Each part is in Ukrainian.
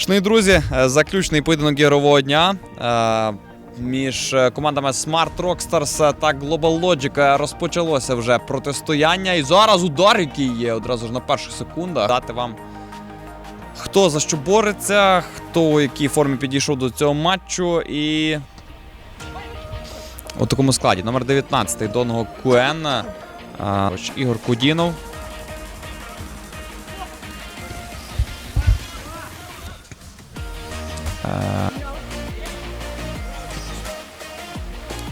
Шановні друзі, е, заключний поєдинок ігрового дня е, між е, командами Smart Rockstars та Global Logic розпочалося вже протистояння. І зараз удар, який є одразу ж на перших секундах. Дати вам хто за що бореться, хто у якій формі підійшов до цього матчу. І у такому складі. Номер 19 Донго Куен. Ігор Кудінов.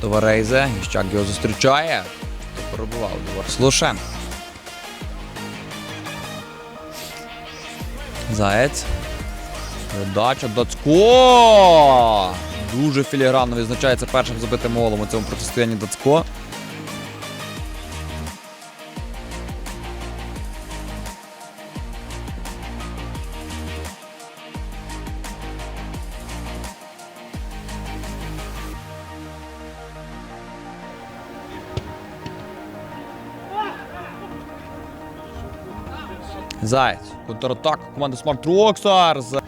Товарейзе, Іщак його зустрічає. Хто перебував Слушен. Заєць. Передача Дацько! Дуже філігранно відзначається першим забитим голом у цьому протистоянні Дацько. Заєць. Контратака команди Smart Rockstars.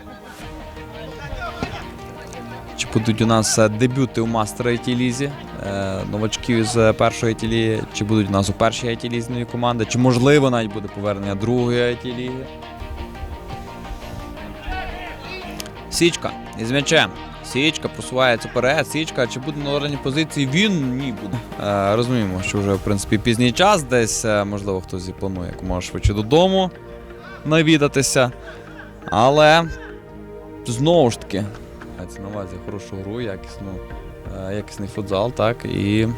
Чи будуть у нас е, дебюти у мастера it лізі е, новачків із е, першої it ліги Чи будуть у нас у першій it лізі команди? Чи можливо навіть буде повернення другої it ліги Січка із м'ячем. Січка просувається вперед. Січка, чи буде на ударній позиції? Він ні буде. Е, розуміємо, що вже в принципі пізній час, десь можливо хтось і планує якомога швидше додому навідатися. Але знову ж таки, мається на увазі хорошу гру, якісну, е, якісний футзал, так, і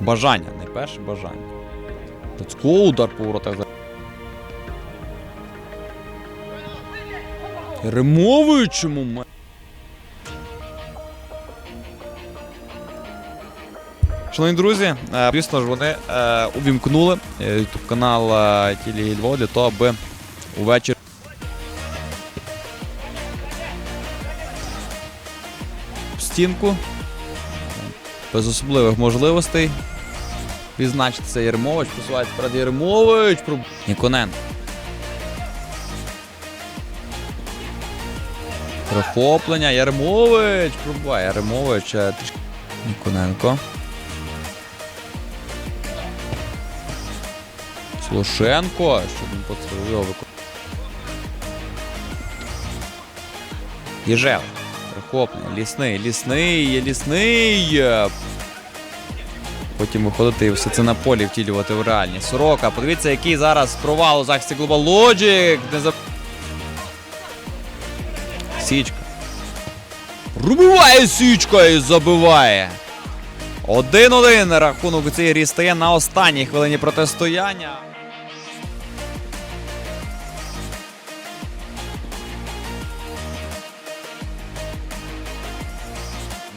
бажання, найперше бажання. Тацько удар по воротах. Римовичому ме- Шановні друзі, е, звісно ж, вони е, увімкнули YouTube канал е, Тілі Львова для того, аби увечері стінку без особливих можливостей відзначитися Єрмович, посувається перед Єрмович. Ніконенко. Перехоплення. Ярмович пробуває. Ярмович е. Ніконенко. Слушенко. Щоб він виконав. Єжев. Перехоплення. Лісний, лісний, лісний. Потім виходити і все це на полі втілювати в реальність. Сорока. Подивіться, який зараз провал у захисті Global Logic. Не за... Січка. Пробиває Січка і забиває. 1-1 рахунок у цій грі стає на останній хвилині протистояння.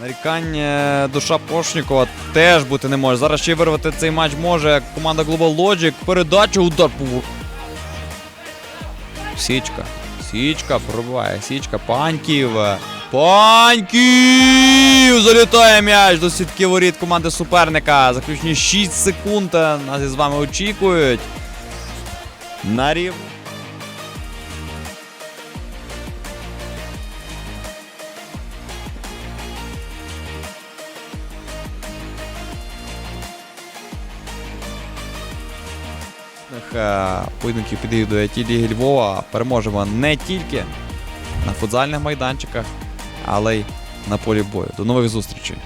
Нарікання душа Пошнікова теж бути не може. Зараз ще вирвати цей матч може команда Global Logic. Передача удар Січка. Січка пробиває. Січка. Паньків. Паньків! Залітає м'яч до сітки воріт команди суперника. Заключні 6 секунд. Нас із вами очікують. На рівні. Е, поєдинків підійдуть до Ліги Львова. Переможемо не тільки на футзальних майданчиках, але й на полі бою. До нових зустрічей!